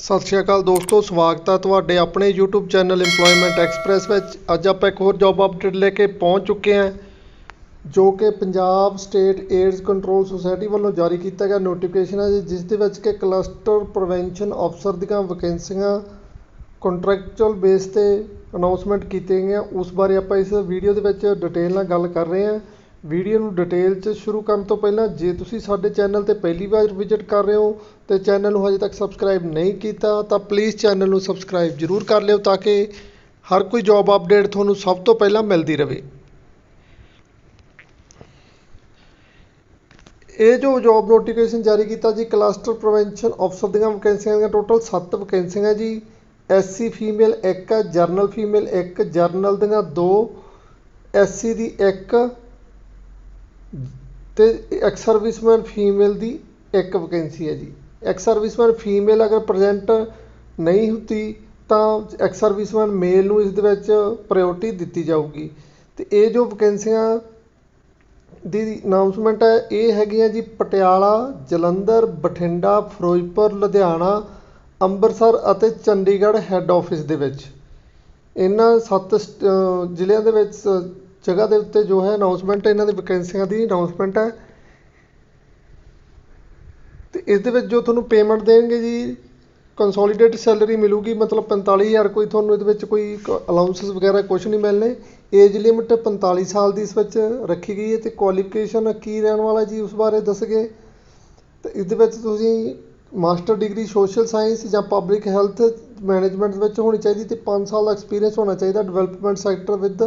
ਸਤਿ ਸ਼੍ਰੀ ਅਕਾਲ ਦੋਸਤੋ ਸਵਾਗਤ ਹੈ ਤੁਹਾਡੇ ਆਪਣੇ YouTube ਚੈਨਲ EMPLOYMENT ਐਕਸਪ੍ਰੈਸ ਵਿੱਚ। ਅੱਜ ਆਪਾਂ ਇੱਕ ਹੋਰ ਜੌਬ ਅਪਡੇਟ ਲੈ ਕੇ ਪਹੁੰਚ ਚੁੱਕੇ ਹਾਂ ਜੋ ਕਿ Punjab state AIDS control society ਵੱਲੋਂ ਜਾਰੀ ਕੀਤਾ ਗਿਆ ਨੋਟੀਫਿਕੇਸ਼ਨ ਹੈ ਜੀ, ਜਿਸ ਦੇ ਵਿੱਚ ਕਿ ਕਲਸਟਰ ਪ੍ਰੀਵੈਂਸ਼ਨ ਅਫਸਰ ਦੀਆਂ ਵੈਕੈਂਸੀਆਂ ਕੰਟਰੈਕਚੁਅਲ ਬੇਸ ਤੇ ਅਨਾਉਂਸਮੈਂਟ ਕੀਤੀਆਂ ਗਈਆਂ। ਉਸ ਬਾਰੇ ਆਪਾਂ ਇਸ ਵੀਡੀਓ ਦੇ ਵਿੱਚ ਡਿਟੇਲ ਨਾਲ ਗੱਲ ਕਰ ਰਹੇ ਹਾਂ। ਵੀਡੀਓ ਨੂੰ ਡਿਟੇਲ 'ਚ ਸ਼ੁਰੂ ਕਰਨ ਤੋਂ ਪਹਿਲਾਂ ਜੇ ਤੁਸੀਂ ਸਾਡੇ ਚੈਨਲ ਤੇ ਪਹਿਲੀ ਵਾਰ ਵਿਜ਼ਿਟ ਕਰ ਰਹੇ ਹੋ ਤੇ ਚੈਨਲ ਨੂੰ ਹਜੇ ਤੱਕ ਸਬਸਕ੍ਰਾਈਬ ਨਹੀਂ ਕੀਤਾ, ਤਾਂ ਪਲੀਜ਼ ਚੈਨਲ ਨੂੰ ਸਬਸਕ੍ਰਾਈਬ ਜ਼ਰੂਰ ਕਰ ਲਿਓ ਤਾਂ ਕਿ ਹਰ ਕੋਈ ਜੌਬ ਅਪਡੇਟ ਤੁਹਾਨੂੰ ਸਭ ਤੋਂ ਪਹਿਲਾਂ ਮਿਲਦੀ ਰਹੇ। ਇਹ ਜੋ ਜੌਬ ਨੋਟੀਫਿਕੇਸ਼ਨ ਜਾਰੀ ਕੀਤਾ ਜੀ ਕਲਸਟਰ ਪ੍ਰੀਵੈਂਸ਼ਨ ਅਫਸਰ ਦੀਆਂ ਵੈਕੈਂਸੀਆਂ ਦੀਆਂ ਟੋਟਲ 7 ਵੈਕੈਂਸੀਆਂ ਹੈ ਜੀ। SC female 1 general female 1 general ਦੀਆਂ 2 ਐਸਸੀ ਦੀ 1 ਅਤੇ ਐਕਸ ਸਰਵਿਸਮੈਨ ਫੀਮੇਲ ਦੀ ਇੱਕ ਵੈਕੈਂਸੀ ਹੈ ਜੀ। ਐਕਸ ਸਰਵਿਸਮੈਨ ਫੀਮੇਲ ਅਗਰ ਪ੍ਰਜੈਂਟ ਨਹੀਂ ਹੁੰਦੀ, ਤਾਂ ਐਕਸ ਸਰਵਿਸਮੈਨ ਮੇਲ ਨੂੰ ਇਸ ਦੇ ਵਿੱਚ ਪ੍ਰਾਇਓਰਟੀ ਦਿੱਤੀ ਜਾਊਗੀ। ਅਤੇ ਇਹ ਜੋ ਵਕੈਂਸੀਆਂ ਦੀ ਅਨਾਉਂਸਮੈਂਟ ਹੈ, ਇਹ ਹੈਗੀਆਂ ਜੀ ਪਟਿਆਲਾ, ਜਲੰਧਰ, ਬਠਿੰਡਾ, ਫਿਰੋਜ਼ਪੁਰ, ਲੁਧਿਆਣਾ, ਅੰਮ੍ਰਿਤਸਰ ਅਤੇ ਚੰਡੀਗੜ੍ਹ ਹੈੱਡ ਆਫਿਸ ਦੇ ਵਿੱਚ। ਇਹਨਾਂ ਸੱਤ ਸਟ- ਜ਼ਿਲ੍ਹਿਆਂ ਦੇ ਵਿੱਚ ਜਗ੍ਹਾ ਦੇ ਉੱਤੇ ਜੋ ਹੈ ਅਨਾਉਂਸਮੈਂਟ ਇਹਨਾਂ ਦੇ ਵੈਕੈਂਸੀਆਂ ਦੀ ਅਨਾਉਂਸਮੈਂਟ ਹੈ। ਤੇ ਇਸ ਦੇ ਵਿੱਚ ਜੋ ਤੁਹਾਨੂੰ ਪੇਮੈਂਟ ਦੇਣਗੇ ਜੀ ਕੰਸੋਲੀਡੇਟ ਸੈਲਰੀ ਮਿਲੂਗੀ, ਮਤਲਬ 45000 ਕੋਈ ਤੁਹਾਨੂੰ ਇਹਦੇ ਵਿੱਚ ਕੋਈ ਅਲਾਉਂਸਸ ਵਗੈਰਾ ਕੁਝ ਨਹੀਂ ਮਿਲਣੇ। ਏਜ ਲਿਮਿਟ 45 ਸਾਲ ਦੀ ਇਸ ਵਿੱਚ ਰੱਖੀ ਗਈ ਹੈ ਤੇ ਕੁਆਲੀਫਿਕੇਸ਼ਨ ਕੀ ਰਹਿਣ ਵਾਲਾ ਜੀ ਉਸ ਬਾਰੇ ਦੱਸਗੇ। ਤੇ ਇਸ ਦੇ ਵਿੱਚ ਤੁਸੀਂ ਮਾਸਟਰ ਡਿਗਰੀ ਸੋਸ਼ਲ ਸਾਇੰਸ ਜਾਂ ਪਬਲਿਕ ਹੈਲਥ ਮੈਨੇਜਮੈਂਟ ਵਿੱਚ ਹੋਣੀ ਚਾਹੀਦੀ ਤੇ 5 ਸਾਲ ਦਾ ਐਕਸਪੀਰੀਅੰਸ ਹੋਣਾ ਚਾਹੀਦਾ ਡਿਵੈਲਪਮੈਂਟ ਸੈਕਟਰ ਵਿਦ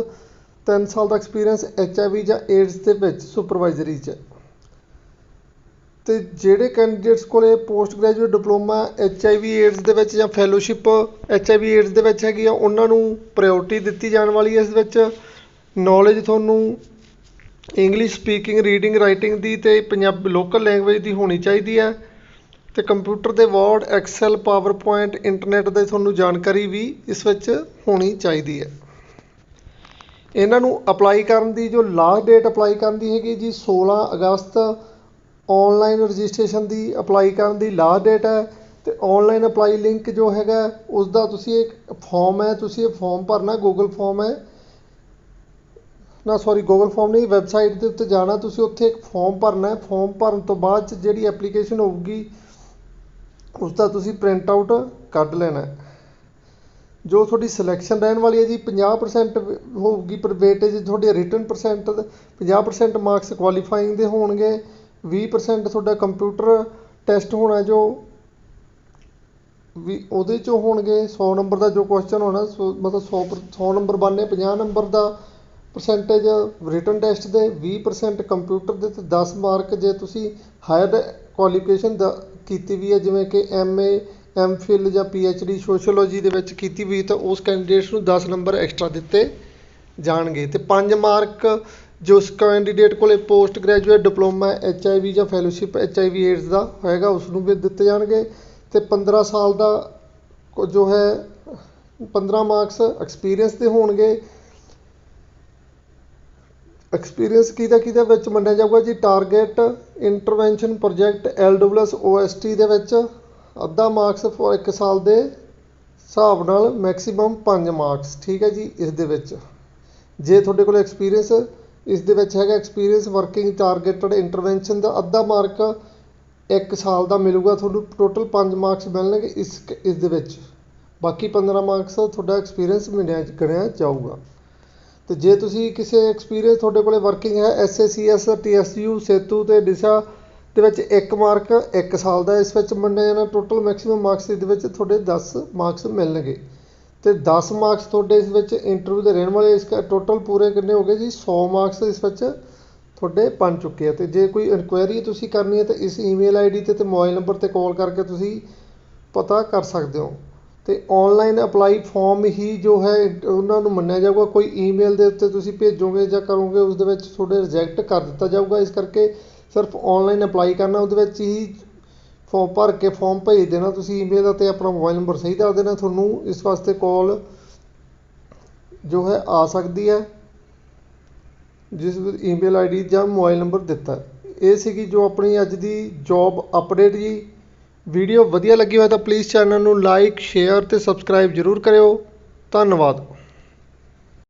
3 ਸਾਲ ਦਾ ਐਕਸਪੀਰੀਅੰਸ ਐਚਆਈਵੀ ਜਾਂ ਏਡਸ ਦੇ ਵਿੱਚ ਸੁਪਰਵਾਈਜ਼ਰੀ 'ਚ। ਤੇ ਜਿਹੜੇ ਕੈਂਡੀਡੇਟਸ ਕੋਲੇ post graduate diploma HIV AIDS ਦੇ ਵਿੱਚ ਜਾਂ ਫੈਲੋਸ਼ਿਪ ਐਚਆਈਵੀ ਏਡਸ ਦੇ ਵਿੱਚ ਹੈਗੀ ਆ, ਉਹਨਾਂ ਨੂੰ ਪ੍ਰਾਇੋਰਟੀ ਦਿੱਤੀ ਜਾਣ ਵਾਲੀ ਹੈ ਇਸ ਵਿੱਚ। ਨੌਲੇਜ ਤੁਹਾਨੂੰ ਇੰਗਲਿਸ਼ ਸਪੀਕਿੰਗ ਰੀਡਿੰਗ ਰਾਈਟਿੰਗ ਦੀ ਤੇ ਪੰਜਾਬੀ ਲੋਕਲ ਲੈਂਗੁਏਜ ਦੀ ਹੋਣੀ ਚਾਹੀਦੀ ਹੈ। ਤੇ ਕੰਪਿਊਟਰ ਦੇ Word Excel PowerPoint internet ਦੇ ਤੁਹਾਨੂੰ ਜਾਣਕਾਰੀ ਵੀ ਇਸ ਵਿੱਚ ਹੋਣੀ ਚਾਹੀਦੀ ਹੈ। ਇਹਨਾਂ ਨੂੰ ਅਪਲਾਈ ਕਰਨ ਦੀ ਜੋ ਲਾਸਟ ਡੇਟ ਅਪਲਾਈ ਕਰਨ ਦੀ ਹੈਗੀ ਜੀ 16 ਅਗਸਤ ਔਨਲਾਈਨ ਰਜਿਸਟ੍ਰੇਸ਼ਨ ਦੀ ਅਪਲਾਈ ਕਰਨ ਦੀ ਲਾਸਟ ਡੇਟ ਹੈ ਤੇ ਔਨਲਾਈਨ ਅਪਲਾਈ ਲਿੰਕ ਜੋ ਹੈਗਾ ਉਸ ਦਾ ਤੁਸੀਂ ਇੱਕ ਫਾਰਮ ਹੈ, ਤੁਸੀਂ ਇਹ ਫਾਰਮ ਭਰਨਾ ਗੂਗਲ ਫਾਰਮ ਹੈ। ਨਾ ਸੌਰੀ ਗੂਗਲ ਫਾਰਮ ਨਹੀਂ ਵੈਬਸਾਈਟ ਦੇ ਉੱਤੇ ਜਾਣਾ, ਤੁਸੀਂ ਉੱਥੇ ਇੱਕ ਫਾਰਮ ਭਰਨਾ ਹੈ। ਫਾਰਮ ਭਰਨ ਤੋਂ ਬਾਅਦ 'ਚ ਜਿਹੜੀ ਐਪਲੀਕੇਸ਼ਨ ਹੋਊਗੀ ਉਸ ਦਾ ਤੁਸੀਂ ਪ੍ਰਿੰਟ ਆਊਟ ਕੱਢ ਲੈਣਾ ਹੈ। ਜੋ ਤੁਹਾਡੀ ਸਿਲੈਕਸ਼ਨ ਰਹਿਣ ਵਾਲੀ ਹੈ ਜੀ 50% ਹੋਊਗੀ, ਪਰ ਵੇਟੇਜ ਤੁਹਾਡੀ ਰਿਟਨ ਪਰਸੈਂਟ 50% ਮਾਰਕਸ ਕੁਆਲੀਫਾਈਂਗ ਦੇ ਹੋਣਗੇ 20% ਤੁਹਾਡਾ ਕੰਪਿਊਟਰ ਟੈਸਟ ਹੋਣਾ ਜੋ ਵੀ ਉਹਦੇ ਚੋਂ ਹੋਣਗੇ 100 ਨੰਬਰ ਦਾ ਜੋ ਕੁਐਸਚਨ ਹੋਣਾ, ਸੋ ਮਤਲਬ 100 ਪਰ- 100 ਨੰਬਰ ਬਣਨੇ 50 ਨੰਬਰ ਦਾ ਪਰਸੈਂਟੇਜ ਰਿਟਨ ਟੈਸਟ ਦੇ 20% ਕੰਪਿਊਟਰ ਦੇ ਤੇ 10 ਮਾਰਕ ਜੇ ਤੁਸੀਂ ਹਾਇਰ ਕੁਆਲੀਫਿਕੇਸ਼ਨ ਦਾ, ਕੀਤੀ ਵੀ ਹੈ, ਜਿਵੇਂ ਕਿ ਐਮਏ ਐਮਫਿਲ ਜਾਂ ਪੀ ਐੱਚ ਡੀ ਸੋਸ਼ੀਓਲੋਜੀ ਦੇ ਵਿੱਚ ਕੀਤੀ ਵੀ ਤਾਂ ਉਸ ਕੈਂਡੀਡੇਟਸ ਨੂੰ 10 ਨੰਬਰ ਐਕਸਟਰਾ ਦਿੱਤੇ ਜਾਣਗੇ। ਤੇ 5 ਮਾਰਕ ਜੋ ਉਸ ਕੈਂਡੀਡੇਟ ਕੋਲੇ post graduate diploma H I V ਜਾਂ fellowship H I V AIDS ਦਾ ਹੋਏਗਾ ਉਸ ਨੂੰ ਵੀ ਦਿੱਤੇ ਜਾਣਗੇ। ਤੇ 15 ਸਾਲ ਦਾ ਜੋ ਹੈ 15 ਮਾਰਕਸ ਐਕਸਪੀਰੀਅੰਸ ਦੇ ਹੋਣਗੇ। ਐਕਸਪੀਰੀਅੰਸ ਕਿਹਦਾ ਕਿਹਦੇ ਵਿੱਚ ਮੰਨਿਆ ਜਾਊਗਾ ਜੀ? Target intervention project LWS OST ਦੇ ਵਿੱਚ। ਅੱਧਾ ਮਾਰਕਸ ਫੋਰ ਇੱਕ ਸਾਲ ਦੇ ਹਿਸਾਬ ਨਾਲ ਮੈਕਸਿਮਮ 5 ਮਾਰਕਸ ਠੀਕ ਹੈ ਜੀ, ਇਸ ਦੇ ਵਿੱਚ। ਜੇ ਤੁਹਾਡੇ ਕੋਲ ਐਕਸਪੀਰੀਅੰਸ ਇਸ ਦੇ ਵਿੱਚ ਹੈਗਾ ਐਕਸਪੀਰੀਅੰਸ ਵਰਕਿੰਗ ਟਾਰਗੇਟਡ ਇੰਟਰਵੈਂਸ਼ਨ ਦਾ ਅੱਧਾ ਮਾਰਕ ਇੱਕ ਸਾਲ ਦਾ ਮਿਲੂਗਾ ਤੁਹਾਨੂੰ ਟੋਟਲ 5 ਮਾਰਕਸ ਮਿਲਣਗੇ ਇਸ ਇਸ ਦੇ ਵਿੱਚ। ਬਾਕੀ 15 ਮਾਰਕਸ ਤੁਹਾਡਾ ਐਕਸਪੀਰੀਅੰਸ ਮਿਲਿਆ, ਗਿਣਿਆ ਜਾਊਗਾ। ਤੇ ਜੇ ਤੁਸੀਂ ਕਿਸੇ ਐਕਸਪੀਰੀਅੰਸ ਤੁਹਾਡੇ ਕੋਲੇ ਵਰਕਿੰਗ ਹੈ ਐਸਏਸੀਐਸ ਟੀਐਸਯੂ ਸੇਤੂ ਤੇ ਡਿਸਾ ਦੇ ਵਿੱਚ ਇੱਕ ਮਾਰਕ, ਇੱਕ ਸਾਲ ਦਾ। ਇਸ ਵਿੱਚ ਮੰਨਿਆ ਜਾਣਾ ਟੋਟਲ ਮੈਕਸਿਮਮ ਮਾਰਕਸ ਇਹਦੇ ਵਿੱਚ ਤੁਹਾਡੇ 10 ਮਾਰਕਸ ਮਿਲਣਗੇ। ਤੇ 10 ਮਾਰਕਸ ਤੁਹਾਡੇ ਇਸ ਵਿੱਚ ਇੰਟਰਵਿਊ ਦੇ ਰਹਿਣ ਵਾਲੇ, ਇਸ ਟੋਟਲ ਪੂਰੇ ਕਿੰਨੇ ਹੋ ਗਏ ਜੀ? 100 ਮਾਰਕਸ ਇਸ ਵਿੱਚ ਤੁਹਾਡੇ ਬਣ ਚੁੱਕੇ ਆ। ਤੇ ਜੇ ਕੋਈ ਇਨਕੁਆਇਰੀ ਤੁਸੀਂ ਕਰਨੀ ਹੈ ਤਾਂ ਇਸ ਈਮੇਲ ਆਈਡੀ ਤੇ ਤੇ ਮੋਬਾਈਲ ਨੰਬਰ ਤੇ ਕਾਲ ਕਰਕੇ ਤੁਸੀਂ ਪਤਾ ਕਰ ਸਕਦੇ ਹੋ। ਤੇ ਆਨਲਾਈਨ ਅਪਲਾਈ ਫਾਰਮ ਹੀ ਜੋ ਹੈ, ਉਹਨਾਂ ਨੂੰ ਮੰਨਿਆ ਜਾਊਗਾ। ਕੋਈ ਈਮੇਲ ਦੇ ਉੱਤੇ ਤੁਸੀਂ ਭੇਜੋਗੇ ਜਾਂ ਕਰੋਗੇ, ਉਸ ਦੇ ਵਿੱਚ ਤੁਹਾਡੇ ਰਿਜੈਕਟ ਕਰ ਦਿੱਤਾ ਜਾਊਗਾ। ਇਸ ਕਰਕੇ ਸਿਰਫ ਔਨਲਾਈਨ ਅਪਲਾਈ ਕਰਨਾ, ਉਹਦੇ ਵਿੱਚ ਹੀ ਫਾਰਮ ਭਰ ਕੇ ਫਾਰਮ ਭੇਜ ਦੇਣਾ ਤੁਸੀਂ ਈਮੇਲ ਅਤੇ ਆਪਣਾ ਮੋਬਾਈਲ ਨੰਬਰ ਸਹੀ ਦੱਸ ਦੇਣਾ ਤੁਹਾਨੂੰ, ਇਸ ਵਾਸਤੇ ਕਾਲ ਜੋ ਹੈ ਆ ਸਕਦੀ ਹੈ, ਜਿਸ ਵਿੱਚ ਈਮੇਲ ਆਈਡੀ ਜਾਂ ਮੋਬਾਈਲ ਨੰਬਰ ਦਿੱਤਾ। ਇਹ ਸੀਗੀ ਜੋ ਆਪਣੀ ਅੱਜ ਦੀ ਜੌਬ ਅਪਡੇਟ ਜੀ। ਵੀਡੀਓ ਵਧੀਆ ਲੱਗੀ ਹੋਵੇ ਤਾਂ ਪਲੀਜ਼ ਚੈਨਲ ਨੂੰ ਲਾਈਕ ਸ਼ੇਅਰ ਤੇ ਸਬਸਕ੍ਰਾਈਬ ਜ਼ਰੂਰ ਕਰਿਓ। ਧੰਨਵਾਦ।